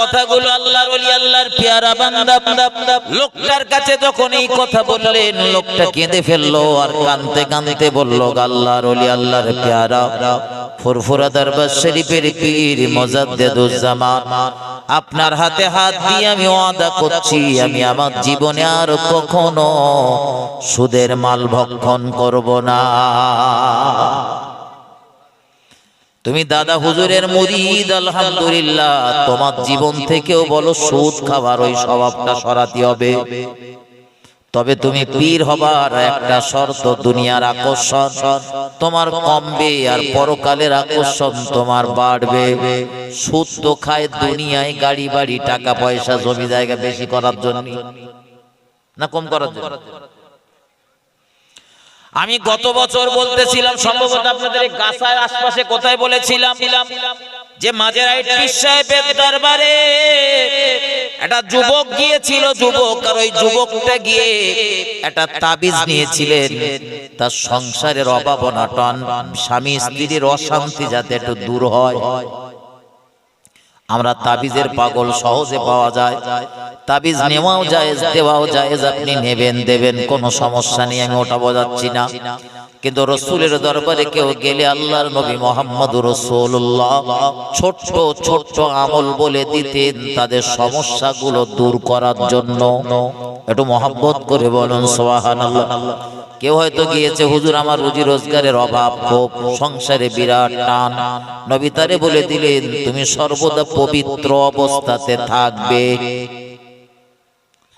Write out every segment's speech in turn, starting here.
কথাগুলো আল্লাহর ওলি, আল্লাহর পেয়ারা বান্দা। লোকটার কাছে যখন এই কথা বললেন, লোকটা কেঁদে আর কানতে কানতে বলল, আল্লাহর ওলি, আল্লাহর পেয়ারা, ফুরফুরা দরবার শরীফের পীর আপনার হাতে হাত দিয়ে আমি ওয়াদা করছি, আমি আমার জীবনে আর কখনো সুদের মাল ভক্ষণ করব না। তুমি দাদা হুজুরের মুরিদ আলহামদুলিল্লাহ। তোমার জীবন থেকেও বলো সুদ খাবার ওই স্বভাবটা সরাতে হবে। তবে তুমি পীর হবার একটা শর্ত দুনিয়ার আকর্ষণ। তোমার কমবে আর পরকালের আকর্ষণ তোমার বাড়বে। সুদ তো খায় দুনিয়ায় গাড়ি বাড়ি টাকা পয়সা জমি জায়গা বেশি করার জন্য। না কম করার জন্য। আমি গত বছর বলতেছিলাম, সম্ভবত আপনাদের গাছার আশপাশে কোথায় বলেছিলাম, যে মাঝের দরবারে একটা যুবক গিয়েছিল, যুবক, আর ওই যুবকটা গিয়ে একটা তাবিজ নিয়েছিলেন। তার সংসারের অভাব অনটন, স্বামী স্ত্রীর অশান্তি যাতে একটু দূর হয়। আমরা তাবিজের পাগল সহজে পাওয়া যায়। তাবিজ নেওয়াও যায় দেওয়াও যায় আপনি নেবেন, দেবেন, কোনো সমস্যা নেই, আমি ওটা বোঝাচ্ছি না। কিন্তু রসুলের দরবারে কেউ গেলে আল্লাহর নবী মোহাম্মদ রসুল্লাহ ছোট্ট ছোট্ট আমল বলে দিতেন তাদের সমস্যাগুলো দূর করার জন্য। একটু মহাব্বত করে বলুন সোহান কেউ হয়তো গিয়েছে, হুজুর, আমার রুজি রোজগারের অভাব ক্ষোভ সংসারে বিরাট টান। নবী তারে বলে দিলেন, তুমি সর্বদা পবিত্র অবস্থাতে থাকবে।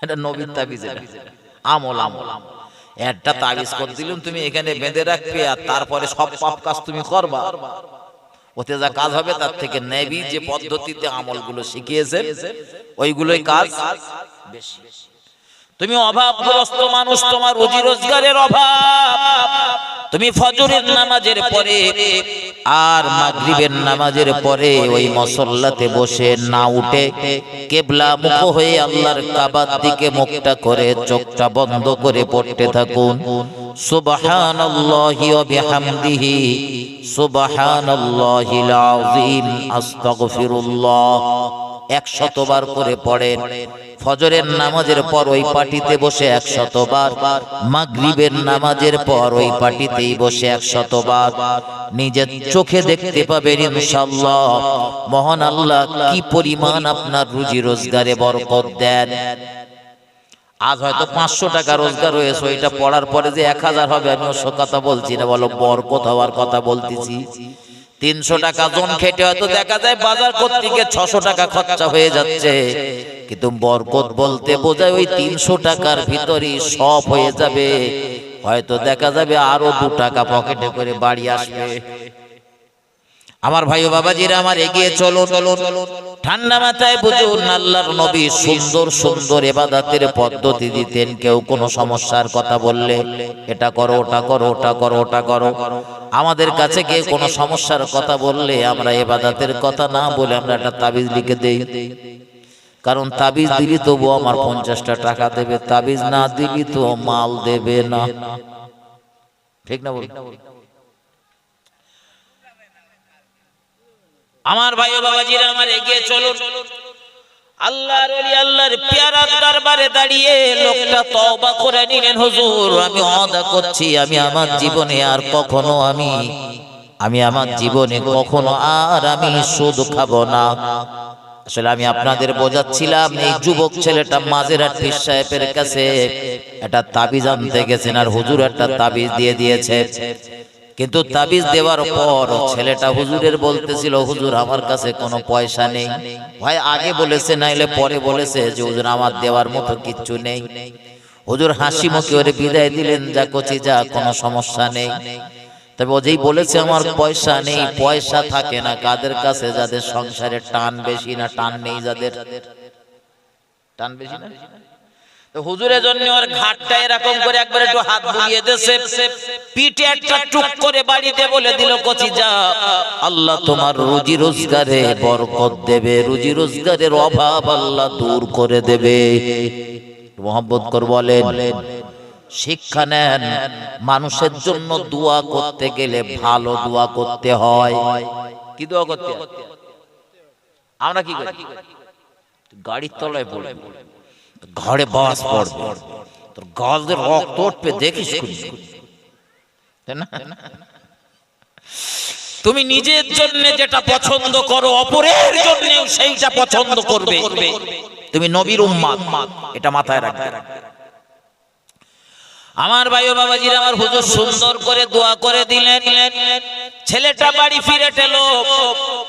এটা নবীর তাবিজ এটা। আমল আমল। একটা তাবিজ করে দিলুম, তুমি এখানে বেঁধে রাখবে আর তারপরে সব পাপ কাজ তুমি করবা। ওতে যা কাজ হবে তার থেকে নেবি, যে পদ্ধতিতে আমলগুলো শিখিয়েছে, ওইগুলোই কাজ বেশি। তুমি অভাবগ্রস্ত মানুষ, তোমার রুজি রোজগারের অভাব। তুমি ফজরের নামাজের পরে আর মাগরিবের নামাজের পরে ওই মসল্লাতে বসে না উঠে কেবলা মুখ হয়ে আল্লাহর কাবার দিকে মুখটা করে চোখটা বন্ধ করে পড়তে থাকুন। সুবহানাল্লাহি ওয়া বিহামদিহি। সুবহানাল্লাহিল আযীম। আস্তাগফিরুল্লাহ। একশতবার করে পড়েন। ফজরের নামাজের পর ওই পাটিতে বসে একশতবার। মাগরিবের নামাজের পর ওই পাটিতেই বসে একশতবার। নিজের চোখে দেখতে পাবেন ইনশাআল্লাহ। মহান আল্লাহ কি পরিমাণ আপনার রুজি রোজগারে বরকত দেন? আজ হয়তো পাঁচশো টাকা রোজগার হয়েছে ওইটা পড়ার পরে যে এক হাজার হবে আমি ওসব কথা বলছি না বলো বরকত হওয়ার কথা বলতেছি। তিনশো টাকা জন খেটে হয়তো দেখা যায় বাজার কর্তৃকে ছশো টাকা খরচা হয়ে যাচ্ছে। কিন্তু বরকত বলতে বোঝায় ওই তিনশো টাকার ভিতরেই সব হয়ে যাবে। হয়তো দেখা যাবে আরও দু টাকা পকেটে করে বাড়ি আসবে। আমার ভাই বাবাজিরা আমার এগিয়ে চলো চলো চলো ঠান্ডা মাথায় বুঝুন, আল্লাহর নবী সুন্দর সুন্দর এবাদাতের পদ্ধতি দিতেন, কেউ কোনো সমস্যার কথা বললে, এটা করো, ওটা করো ওটা করো ওটা করো। আমাদের কাছে কেউ কোনো সমস্যার কথা বললে আমরা এবাদাতের কথা না বলে আমরা একটা তাবিজ লিখে দেই। কারণ তাবিজ দিলি তবু আমার পঞ্চাশটা টাকা দেবে, তাবিজ না দিলি তো মাল দেবে না। ঠিক না বল আমার ভাই বাবাজিরা আমার এগিয়ে চলুন। আল্লাহর ওলি, আল্লাহর পেয়ারার দরবারে দাঁড়িয়ে লোকটা তওবা করে নিলেন, হুজুর, আমি ওয়াদা করছি, আমি আমার জীবনে আর কখনো আমি আমি আমার জীবনে কখনো আর আমি সুদ খাব না। আসলে আমি আপনাদের বোঝাচ্ছিলাম, এই যুবক ছেলেটা মাঝেরাট পীর সাহেবের কাছে একটা তাবিজ আনতে গেছেন, আর হুজুর একটা তাবিজ দিয়ে দিয়েছে। কিন্তু তাবিজ দেওয়ার পর ছেলেটা হুজুরের বলতেছিল, হুজুর, আমার কাছে কোনো পয়সা নেই। ভাই, আগে বলেছে, নাইলে পরে বলেছে যে, হুজুর, আমার দেওয়ার মতো কিচ্ছু নেই। হুজুর হাসি মুখে ওরে বিদায় দিলেন, যা কচি যা, কোনো সমস্যা নেই। তবে ও যেই বলেছে, আমার পয়সা নেই, পয়সা থাকে না, কাদের কাছে যাদের সংসারে টান বেশি না, টান নেই যাদের। টান বেশি না? হুজুরের জন্য ওর ঘাটটা এরকম করে একবার একটু হাত বুলিয়ে দেছে পিঠে একটা টুক করে বাড়িতে বলে দিল, কচি যা, আল্লাহ তোমার রুজি রোজগারে বরকত দেবে। রুজি রোজগারের অভাব আল্লাহ দূর করে দেবে। মোহাম্মদ কর বলেন, শিক্ষা নেন, মানুষের জন্য দোয়া করতে গেলে ভালো দোয়া করতে হয়। কি দোয়া করতে? আমরা কি করি? গাড়ির তলায় পড়বি ঘরে বাস পড়বে। তোর গালদের রক্ত উঠবে, দেখিস তুমি নিজের জন্য যেটা পছন্দ করো, অপরের জন্য সেইটা পছন্দ করবে। তুমি নবীর উম্মাদ, এটা মাথায় রাখবে। আমার ভাই বাবাজির আমার হুজুর সুন্দর করে দোয়া করে দিলেন। ছেলেটা বাড়ি ফিরে গেল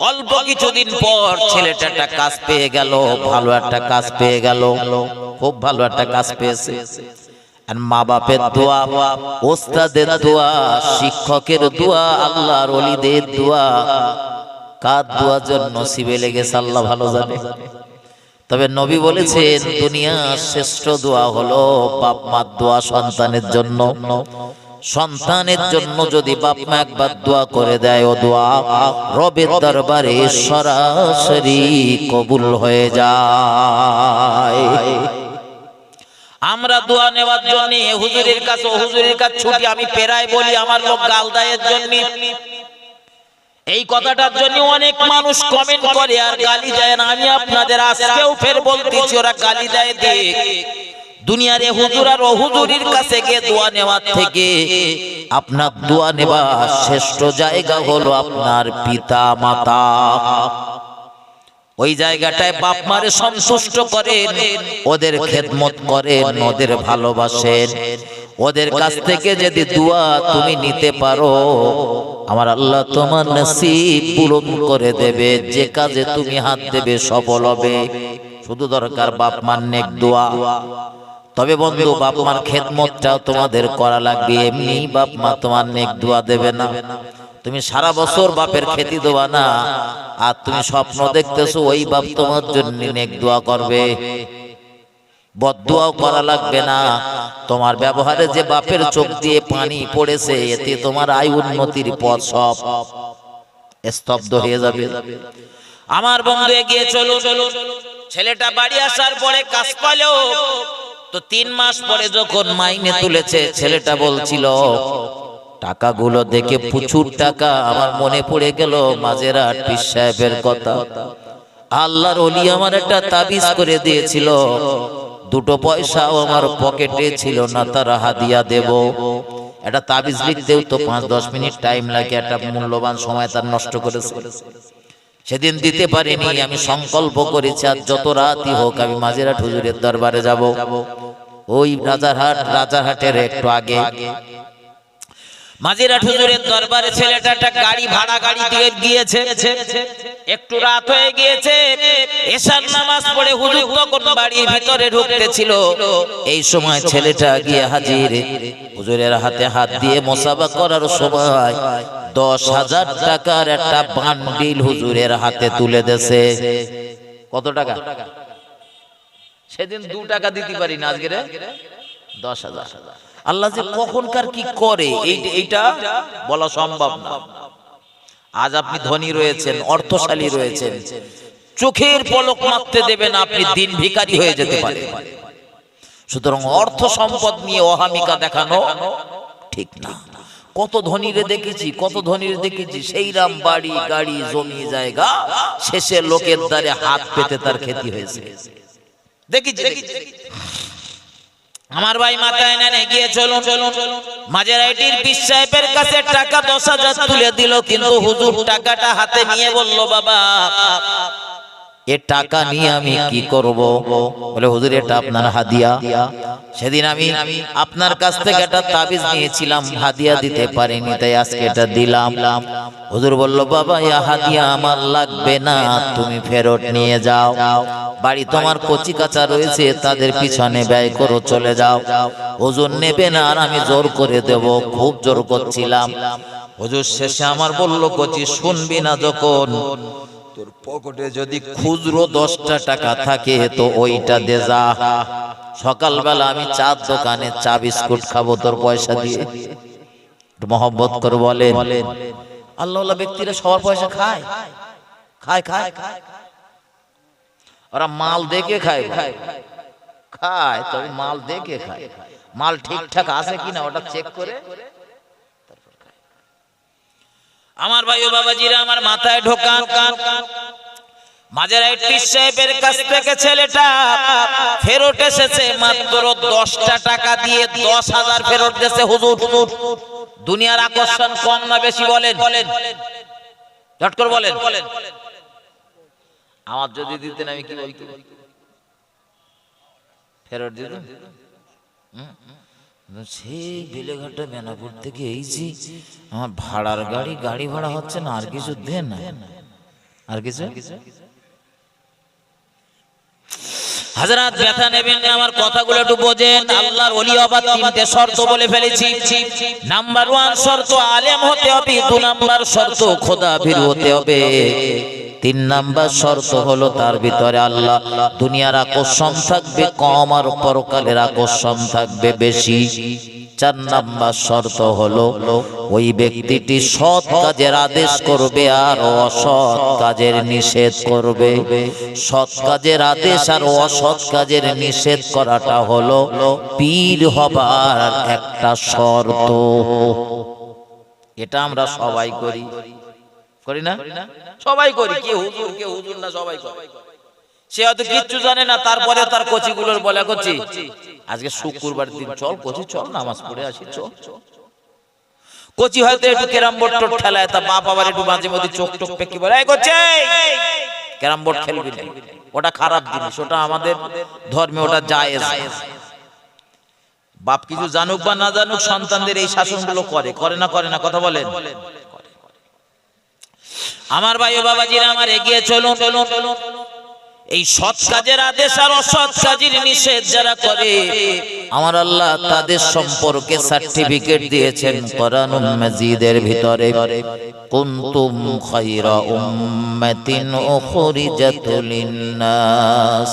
অল্প কিছুদিন পর ছেলেটা একটা কাজ পেয়ে গেল, ভালো একটা কাজ পেয়ে গেল, খুব ভালো একটা কাজ পেয়েছে। আর মা বাপের দোয়া, ওস্তাদের দোয়া, শিক্ষকের দোয়া, আল্লাহর অলিদের দোয়া, কার দোয়া জন্য নসিবে লেগেছে, আল্লাহ ভালো জানে। তবে নবী বলেছেন, দুনিয়ার শ্রেষ্ঠ দোয়া হলো বাপ মার দোয়া সন্তানের জন্য। সন্তানের জন্য যদি বাপ মা একবার দোয়া করে দেয় ও দোয়া রবের দরবারে সরাসরি কবুল হয়ে যায়। আমরা দোয়া নেওয়ার জন্য হুজুরের কাছে হুজুরের কাছে ছুটি আমি পেরাই বলি আমার লোক গাল দায়ের জন্য। এই কথাটার জন্য অনেক মানুষ কমেন্ট করে আর গালি দেয় না। আমি আপনাদের আজকেও ফের বলতেছি ওরা গালি দেয় দেখ। দুনিয়ার হুজুর আর হুজুরির কাছে গিয়ে দোয়া নেওয়ার থেকে আপনার দোয়া নেওয়া শ্রেষ্ঠ জায়গা হলো আপনার পিতা, মাতা। ওই জায়গাটায় বাপ মারে সন্তুষ্ট করেন, ওদের খেদমত করেন, ওদের ভালোবাসেন। ওদের কাছ থেকে যদি দোয়া তুমি নিতে পারো, আমার আল্লাহ তোমার নসিব পূরণ করে দেবে, যে কাজে তুমি হাত দেবে সফল হবে। শুধু দরকার বাপ মার নেক দোয়া। তবে বন্ধু বাপ মার খেদমতটাও তোমাদের করা লাগবে। এমনি বাপ মা তোমার নেক দোয়া দেবে না। তুমি সারা বছর বাপের খেতি দেওয়া না। আর তুমি স্বপ্ন দেখতেছো ওই বাপ তোমার জন্য নেক দোয়া করবে। বদুয়াও করা লাগবে না। তোমার ব্যবহারে যে বাপের চোখ দিয়ে পানি পড়েছে এতে তোমার আয় উন্নতির পথ সব স্তব্ধ হয়ে যাবে। আমার বন্ধু এগিয়ে চলো চলো ছেলেটা বাড়ি আসার পরে কাজ পালো। তো তিন মাস পরে যখন মাইনে তুলেছে, ছেলেটা বলছিল, টাকাগুলো দেখে প্রচুর টাকা আমার মনে পড়ে গেল, মাঝেরা পীর সাহেবের কথা। আল্লাহর অলি আমার একটা তাবিজ করে দিয়েছিল, দুটো পয়সাও আমার পকেটে ছিল না, তারা হাদিয়া দেব। একটা তাবিজ লিখতেও তো পাঁচ দশ মিনিট টাইম লাগে, একটা মূল্যবান সময় তার নষ্ট করেছে। সেদিন দিতে পারিনি, আমি সংকল্প করেছি আর যত রাতই হোক আমি মাঝেরাট হুজুরের দরবারে যাব। ওই রাজারহাট, রাজারহাটের একটু আগে। মাঝিরা দরবারে ছেলেটা একটা গাড়ি ভাড়া গাড়ি দিয়ে গিয়েছে। একটু রাত হয়ে গিয়েছে। এশার নামাজ পড়ে হুজুর তখন বাড়ির ভিতরে ঢুকতে এই সময় ছেলেটা গিয়ে হাজির। হুজুরের হাতে হাত দিয়ে মোসাবা করার সময় দশ হাজার টাকার একটা বান্ডিল হুজুরের হাতে তুলে দেছে কত টাকা? সেদিন দু টাকা দিতে পারি না আজকে দশ হাজার। আল্লাহ যে কখনকার কি করে এইটা বলা সম্ভব না। আজ আপনি ধনী রয়েছেন অর্থশালী রয়েছেন। চোখের পলক মারতে দেবেন আপনি দিন ভিখারি হয়ে যেতে পারে। সুতরাং অর্থ সম্পদ নিয়ে অহামিকা দেখানো ঠিক না। কত ধনীরে দেখেছি কত ধনীরে দেখেছি সেই রাম বাড়ি গাড়ি জমি জায়গা শেষে লোকের দ্বারে হাত পেতে তার ক্ষতি হয়েছে। দেখেছি। দেখেছি। আমার ভাই মাথায় নেন এগিয়ে চলো চলো মাঝেরাইটির বিশ সাহেবের কাছে টাকা দশ হাজার তুলে দিল, কিন্তু হুজুর টাকাটা হাতে নিয়ে বলল, বাবা, এ টাকা নিয়ে আমি কি করব? বলে, হুজুর, এটা আপনার হাদিয়া। সেদিন আমি আপনার কাছ থেকে একটা তাবিজ নিয়েছিলাম, হাদিয়া দিতে পারিনি, তাই আজকে এটা দিলাম। হুজুর বলল, বাবা ইয়া হাদিয়া আমার লাগবে না, তুমি ফেরত নিয়ে যাও। বাড়ি তোমার কচি কাঁচা রয়েছে, তাদের পিছনে ব্যয় করো, চলে যাও। ওজন নেবে না, আর আমি জোর করে দেব, খুব জোর করছিলাম। হুজুর শেষে আমার বলল, কচি, শুনবি না যখন? তোর পকেটে যদি খুচরো দশটা টাকা থাকে, তো ওইটা দে যা। সকালবেলা আমি চার দোকানে চা বিস্কুট খাব, তোর পয়সা দিয়ে। মহব্বত করে বলেন, আল্লাহ ব্যক্তিরা সবার পয়সা খায় খায় খায় খায়। ওরা মাল দেখে খায়। খায়। তবে মাল দেখে খায়। মাল ঠিকঠাক আছে কিনা ওটা চেক করে। আমার ভাই ও বাবাজিরা আমার মাথায় ঢোকান। মাঝেরাই পীর সাহেবের কাছ থেকে ছেলেটা ফেরত এসেছে মাত্র দশটা টাকা দিয়ে দশ হাজার ফেরত দিয়েছে হুজুর। হুজুর দুনিয়ার আকর্ষণ কম না বেশি বলেন। বলেন। ঝট করে বলেন। আমার যদি দিতেন আমি কি বলতে ফেরত হুম। সেই বেলেঘাটা মেনাপুর থেকে এই যে আমার ভাড়ার গাড়ি গাড়ি ভাড়া হচ্ছে না আর কিছু দেন না। আর কিছু? হাজরাত ব্যথা নেবেন আমার কথাগুলো একটু বোঝেন। আল্লাহর ওলি অবাদ তিনটে শর্ত বলে ফেলেছি। নাম্বার ওয়ান শর্ত, আলেম হতে হবে। দু নাম্বার শর্ত, খোদা ভীর হতে হবে। তিন নাম্বার শর্ত হলো তার ভিতরে আল্লাহ। দুনিয়ার আকর্ষণ থাকবে, কম আর পরকালের আকর্ষণ থাকবে বেশি। চার নাম্বার শর্ত হলো, ওই ব্যক্তিটি সৎ কাজের আদেশ করবে আর অসৎ কাজের নিষেধ করবে। সৎ কাজের আদেশ আর অসৎ কাজের নিষেধ করাটা হলো পীর হবার একটা শর্ত। এটা আমরা সবাই করি। করি না? সবাই করি, কে হুজুর? কে হুজুর না সবাই করে? সে হয়তো কিচ্ছু জানে না তারপরে তার কচিগুলোর বলা করছি আজকে শুক্রবার দিন চল কচি চল নামাজ পড়ে আসি চল। কচি হয়তো একটু ক্যারাম বোর্ড টোট খেলায় তা বাপ আবার একটু মাঝে মধ্যে চোখ টোক পেকি বলে এই করছে ক্যারাম বোর্ড খেলবি না ওটা খারাপ জিনিস ওটা আমাদের ধর্মে ওটা জায়েজ। বাপ কিছু জানুক বা না জানুক সন্তানদের এই শাসনগুলো করে করে না করে না কথা বলেন। আমার ভাই ও বাবাজিরা আমার এগিয়ে চলুন চলুন। এই সৎ কাজের আদেশ আর অসৎ কাজের নিষেধ যারা করে, আমার আল্লাহ তাদের সম্পর্কে সার্টিফিকেট দিয়েছেন কোরআনুল মাজিদের ভিতরে। কুনতুম খায়রা উম্মাতিন উখরিজাত লিন্নাস।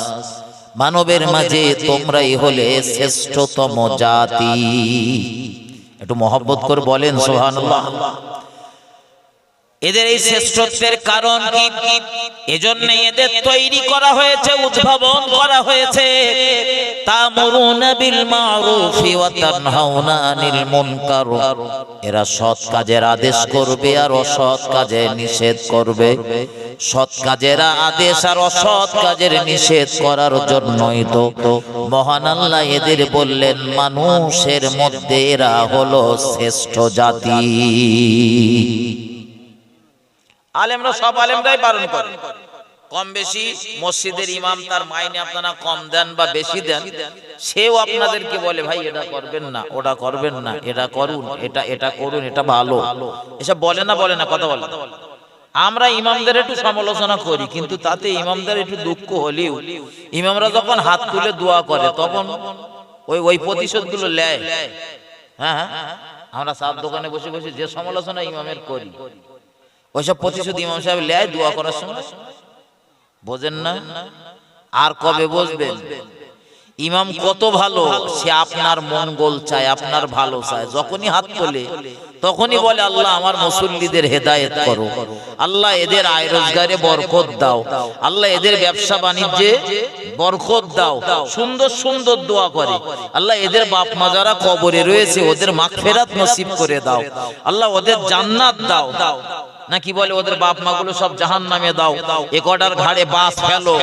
মানবের মাঝে তোমরাই হলে শ্রেষ্ঠতম জাতি। একটু মহব্বত করে বলেন, সুবহানাল্লাহ। এদের এই শ্রেষ্ঠত্বের কারণ কি? এজন্য এদের তৈরি করা হয়েছে উদ্ভাবন করা হয়েছে। তামুরুনা বিল মারুফি ওয়া তানহাউনা আনিল মুনকার। এরা সৎ কাজের আদেশ করবে আর অসৎ কাজে নিষেধ করবে। সৎ কাজের আদেশ আর অসৎ কাজের নিষেধ করার জন্যই তো। মহান আল্লাহ এদের বললেন মানুষের মধ্যে এরা হলো শ্রেষ্ঠ জাতি। আলেমরা সব আলেমরাই বারণ করে। কম বেশি মসজিদের ইমাম তার মাইনে আপনারা কম দেন বা বেশি দেন। সেও আপনাদেরকে বলে ভাই এটা করবেন না ওটা করবেন না এটা করুন এটা এটা করুন এটা ভালো। এসব বলে না বলে না কথা বলে। আমরা ইমামদের একটু সমালোচনা করি কিন্তু তাতে ইমামদের একটু দুঃখ হলেও ইমামরা যখন হাত তুলে দোয়া করে তখন ওই ওই প্রতিশোধগুলো নেয়। হ্যাঁ হ্যাঁ। আমরা সাত দোকানে বসে বসে যে সমালোচনা ইমামের করি। ওইসব প্রতিশোধ ইমাম সাহেব লেয় দোয়া করার সময়? বোঝেন না? আর কবে বসবেন? ইমাম কত ভালো, সে আপনার মঙ্গল চায়, আপনার ভালো চায়। যখনই হাত তোলে, তখনই বলে, আল্লাহ, আমার মুসল্লিদের হেদায়েত করো। আল্লাহ, এদের আয় রোজগারে বরকত দাও। আল্লাহ, এদের ব্যবসা বাণিজ্যে বরকত দাও। সুন্দর সুন্দর দোয়া করে। আল্লাহ, এদের বাপ মা যারা কবরে রয়েছে, ওদের মাগফিরাত নসিব করে দাও। আল্লাহ, ওদের জান্নাত দাও দাও। নাকি বলে ওদের বাপ মা গুলো সব জাহান নামে দাও? এ কটার ঘাড়ে বাস ফেলো?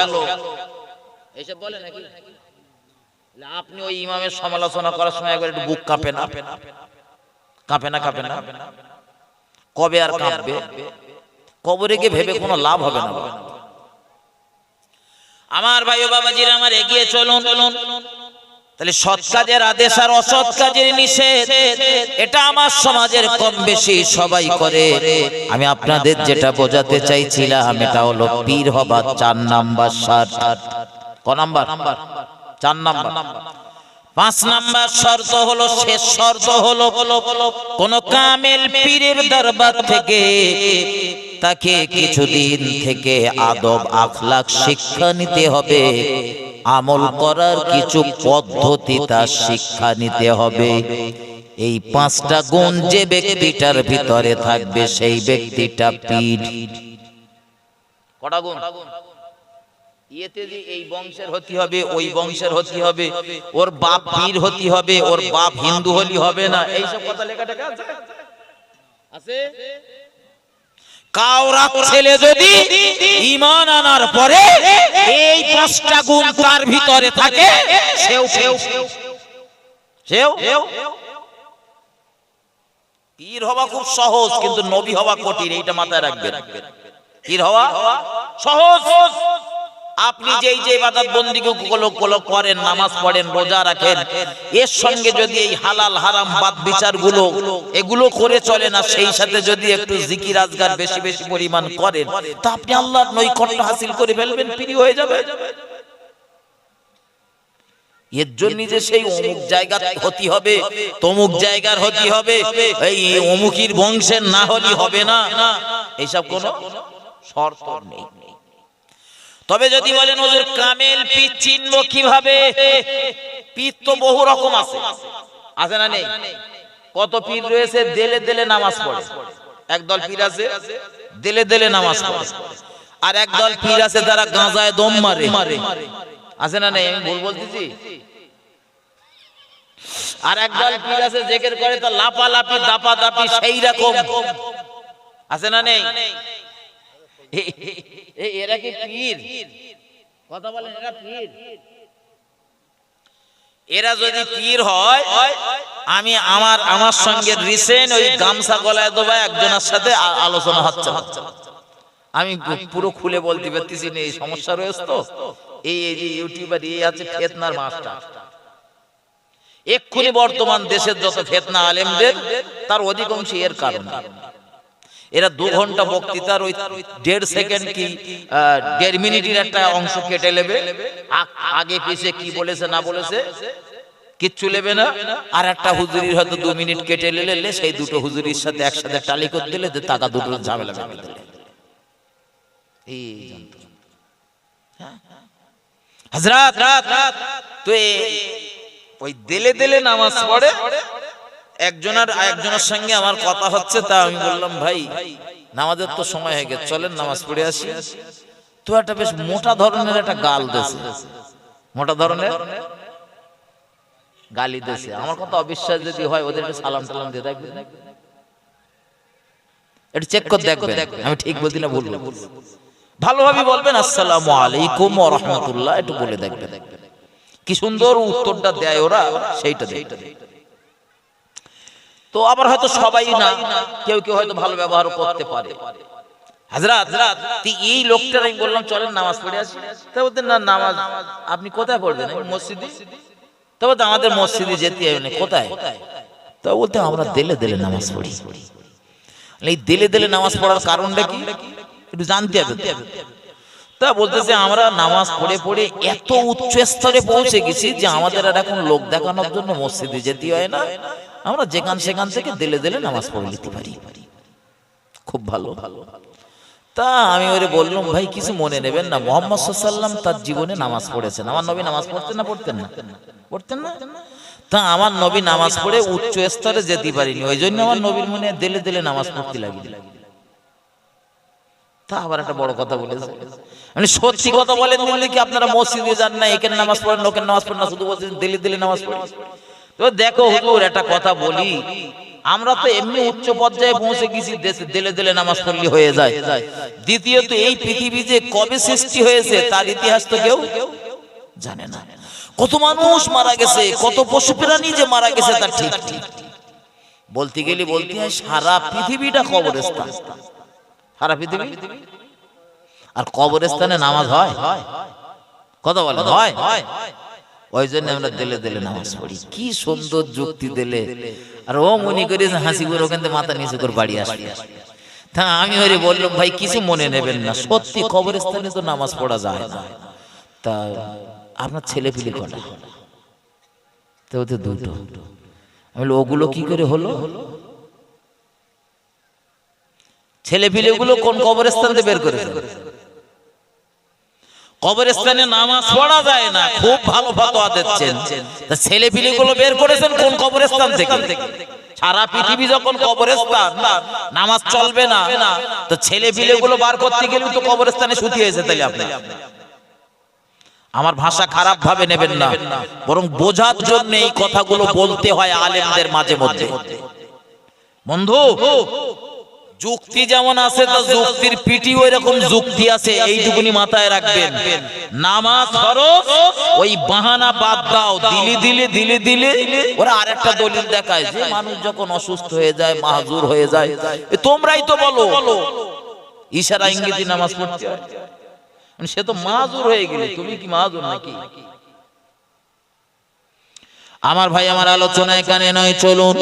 এসব বলে নাকি? আপনি ওই ইমামের সমালোচনা করার সময় একবার একটু বুক কাঁপে না? কাঁপে না কাঁপে না? কবে আর কাঁপবে? কবরে গিয়ে ভেবে কোনো লাভ হবে না। আমার ভাই ও বাবাজির আমার এগিয়ে চলুন চলুন। তাহলে সৎ কাজের আদেশ আর অসৎ কাজের নিষেধ, এটা আমার সমাজের কম বেশি সবাই করে। আমি আপনাদের যেটা বোঝাতে চাইছিলাম, এটা হলো পীর হবার চার নাম্বার সার ক নাম্বার? চার নাম্বার। পাঁচ নাম্বার শর্ত হলো, শেষ শর্ত হলো, কোন কামেল পীরের দরবার থেকে তাকে কিছুদিন থেকে আদব আখলাক শিক্ষা নিতে হবে। আমল করার কিছু পদ্ধতি তার শিক্ষা নিতে হবে। এই পাঁচটা গুণ যে ব্যক্তিটার ভিতরে থাকবে, সেই ব্যক্তিটা পীর। এই বংশের হতে হবে, ওই বংশের হতে হবে, ওর বাপ পীর হতে হবে, ওর বাপ হিন্দু হলি হবে না, এইসব কথা লেখা আছে? আছে কাউরা ছেলে যদি ইমান আনার পরে এই পাঁচটা ভিতরে থাকে সহজ, কিন্তু নবী হওয়া কঠিন, এইটা মাথায় রাখবেন। পীর হওয়া সহজ। আপনি যেই যে ইবাদত বন্দি গুলো করেন, নামাজ পড়েন, রোজা রাখেন, এর সঙ্গে যদি এই হালাল হারাম বাদ বিচারগুলো এগুলো করে চলে না, সেই সাথে যদি একটু জিকির আজগার বেশি বেশি পরিমাণ করেন, তা আপনি আল্লাহর নৈকট্য হাসিল করে ফেলবেন ফ্রি হয়ে যাবে। এর জন্য যে সেই অমুক জায়গার হতি হবে, তমুক জায়গার হতি হবে, এই অমুকির বংশের না হলি হবে না। এইসব কোন শর্ত নেই। তবে যদি বলেন ওদের কামেল, পীর চিনব কীভাবে? পীর তো বহু রকম আছে। আছে না নেই? কত পীর রয়েছে, দেলে দেলে নামাজ পড়ে। একদল পীর আছে, দেলে দেলে নামাজ পড়ে। আর একদল পীর আছে তারা গাঁজায় দম মারে। মারে আছে না নেই? আমি ভুল বলতেছি? আর একদল পীর আছে, জেকের করে তো লাপা লাপি দাপা দাপি সেই রকম। আছে না নেই? এরা কি পীর? কথা বলেন, এরা পীর। এরা যদি পীর হয়, আমি আমার আমার সঙ্গে রিসেন্ট ওই গামছা গলায় একজনের সাথে আলোচনা হচ্ছে আমি পুরো খুলে বলতে পারতেছি না, এই সমস্যা রয়েছে তো? এই এই যে ইউটিউবার, এই আছে ফেতনার মাস্টার। এক্ষুনি বর্তমান দেশের যত ফেতনা আলেমদের, তার অধিকাংশ এর কারণে। এরা দু ঘণ্টা বক্তৃতার ওই দেড় সেকেন্ড কি দেড় মিনিটের একটা অংশ কেটে নেবে আগে পিছে কি বলেছে না বলেছে কিচ্ছু নেবে না আর একটা হুজুরির হয়তো দু মিনিট কেটে নিলে সেই দুটো হুজুরির সাথে একসাথে টালি করে দিলে টাকা দুটো ঝামেলা ভেঙে দিলে এই যন্ত্রণা। হ্যাঁ? হাজরাত তো ওই দেলে দেলে নামাজ পড়ে একজনের একজনের সঙ্গে আমার কথা হচ্ছে তা আমি বললাম ভাই নামাজের তো সময় হয়ে গেছে চলেন নামাজ পড়ে আসি। তো একটা বেশ মোটা ধরনের একটা গাল দেছে। মোটা ধরনের? গালি দেছে। আমার কথা অবিশ্বাস যদি হয় ওদের সালাম টালাম দিয়ে দেখবেন। একটু চেক করে দেখবেন। আমি ঠিক বলছি না ভুল ভালোভাবে বলবেন আসসালামু আলাইকুম ওয়া রাহমাতুল্লাহ একটু বলে দেখবেন। কি সুন্দর উত্তরটা দেয় ওরা সেইটা দেয় তো আবার হয়তো সবাই না, কেউ কেউ হয়তো ভালো ব্যবহার করতে পারে। হাজরাত এই লোকটার আমি বললাম, চলেন নামাজ পড়ে আসি। তা বলতেন না, নামাজ, আপনি কোথায় পড়বেন? মসজিদে? তা বলতে, আমাদের মসজিদে যেতে হবে না, কোথায়? তা বলতে, আমরা দিলে দিলে নামাজ পড়ি। এই দিলে দিলে নামাজ পড়ার কারণটা কি? একটু জানতে হবে। তা বলতেছে, আমরা নামাজ পড়ে পড়ে এত উচ্চ স্তরে পৌঁছে গেছি যে আমাদের আর এখন লোক দেখানোর জন্য মসজিদে যেতে হয় না। আমরা যেখান সেখান থেকে দিলে দিলে নামাজ পড়ে নিতে পারি। খুব ভালো। ভালো তা আমি ওরে বললাম, ভাই, কিছু মনে নেবেন না। মোহাম্মদ সাল্লাম তার জীবনে নামাজ পড়েছেন। আমার নবী নামাজ পড়তেন না পড়তেন না? পড়তেন না? তা আমার নবী নামাজ পড়ে উচ্চ স্তরে যেতে পারিনি। ওই জন্য আমার নবীর মনে দিলে দিলে নামাজ পড়তে লাগিল। তা আবার একটা বড় কথা বলেছে। মানে সত্যি কথা বলেন বললে কি আপনারা মসজিদে যান না, এখানে নামাজ পড়েন লোকের নামাজ পড়েন না, শুধু বলছেন দিল্লি দিল্লি নামাজ পড়েন তো দেখো হুজুর, একটা কথা বলি। আমরা তো এমনি উচ্চ পর্যায়ে পৌঁছে গেছি, দেশে দিলে দিলে নামাজ পড়লে হয়ে যায়। দ্বিতীয়ত, এই পৃথিবী যে কবে সৃষ্টি হয়েছে, তার ইতিহাস তো কেউ জানে না। কত মানুষ মারা গেছে, কত পশু প্রাণী যে মারা গেছে, তার ঠিক বলতে গেলে, বলতে হয়, সারা পৃথিবীটা কবরস্থান। সারা পৃথিবী? আর কবরস্থানে নামাজ হয়? কথা বলেন, হয়? ওই জন্য আমরা দিলে দিলে নামাজ পড়ি। কি সুন্দর যুক্তি দিলে। আর ও মনে করি হাসি করে ওখান থেকে মাথা নিচু করে বাড়ি আসবে। তা আমি ওরে বললাম ভাই কিছু মনে নেবেন না। সত্যি কবরস্থানে তো নামাজ পড়া যায় না। তা আপনার ছেলে পিলে কটা? তো ওতে দুটো। আমি ওগুলো কি করে হলো? ছেলে পিলে গুলো কোন কবরস্থান থেকে বের করেছে? কবরস্থানে নামাজ পড়া যায় না, খুব ভালো ফতোয়া দিচ্ছেন। ছেলে পিলে গুলো বের করেছেন কোন কবরস্থান থেকে? সারা পৃথিবী যখন কবরস্থান, নামাজ চলবে না, তো ছেলে পিলে গুলো বার করতে গেলে তো কবরস্থানে শুতি হয়েছে তাহলে আপনি। আমার ভাষা খারাপ ভাবে নেবেন না, বরং বোঝার জন্য এই কথাগুলো বলতে হয় আলেমদের মাঝে মধ্যে। বন্ধু যুক্তি যেমন আছে, তো যুক্তির পিটি ওই রকম যুক্তি আছে, এইটুকুনি মাথায় রাখবেন। নামাজ ফরজ, ওই বাহানা বাদ দাও, দিলি দিলি দিলি দিলি ওরা আরেকটা দলিল দেখায়, যে মানুষ যখন অসুস্থ হয়ে যায়, মাহজুর হয়ে যায় তোমরাই তো বলো, ইশারা ইঙ্গিতি নামাজ পড়তে সে তো মাহজুর হয়ে গেলে, তুমি কি মাহজুর নাকি? আমার ভাই আমার আলোচনা এখানে নয়, চলুন।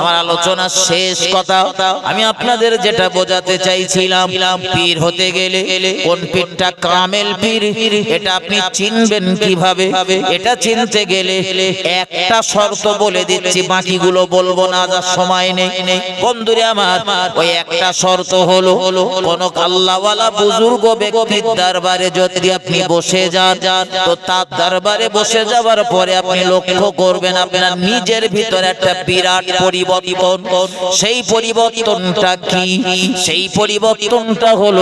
আমার আলোচনা শেষ কথা, আমি আপনাদের যেটা বোঝাতে চাইছিলাম, পীর হতে গেলে কোন পীরটা কামেল পীর, এটা আপনি চিনবেন কীভাবে? এটা চিনতে গেলে একটা শর্ত বলে দিচ্ছি, বাকিগুলো বলব না যার সময় নেই। নেই বন্ধুরে আমার, ওই একটা শর্ত হলো, কোন আল্লাহওয়ালা বুজুর্গ ব্যক্তির দরবারে যদি আপনি বসে যান, তো তার দরবারে বসে যাওয়ার পরে আপনি লক্ষ্য করবেন আপনার নিজের ভিতরে একটা বিরাট পরিবর্তন। সেই পরিবর্তনটা কি? সেই পরিবর্তনটা হলো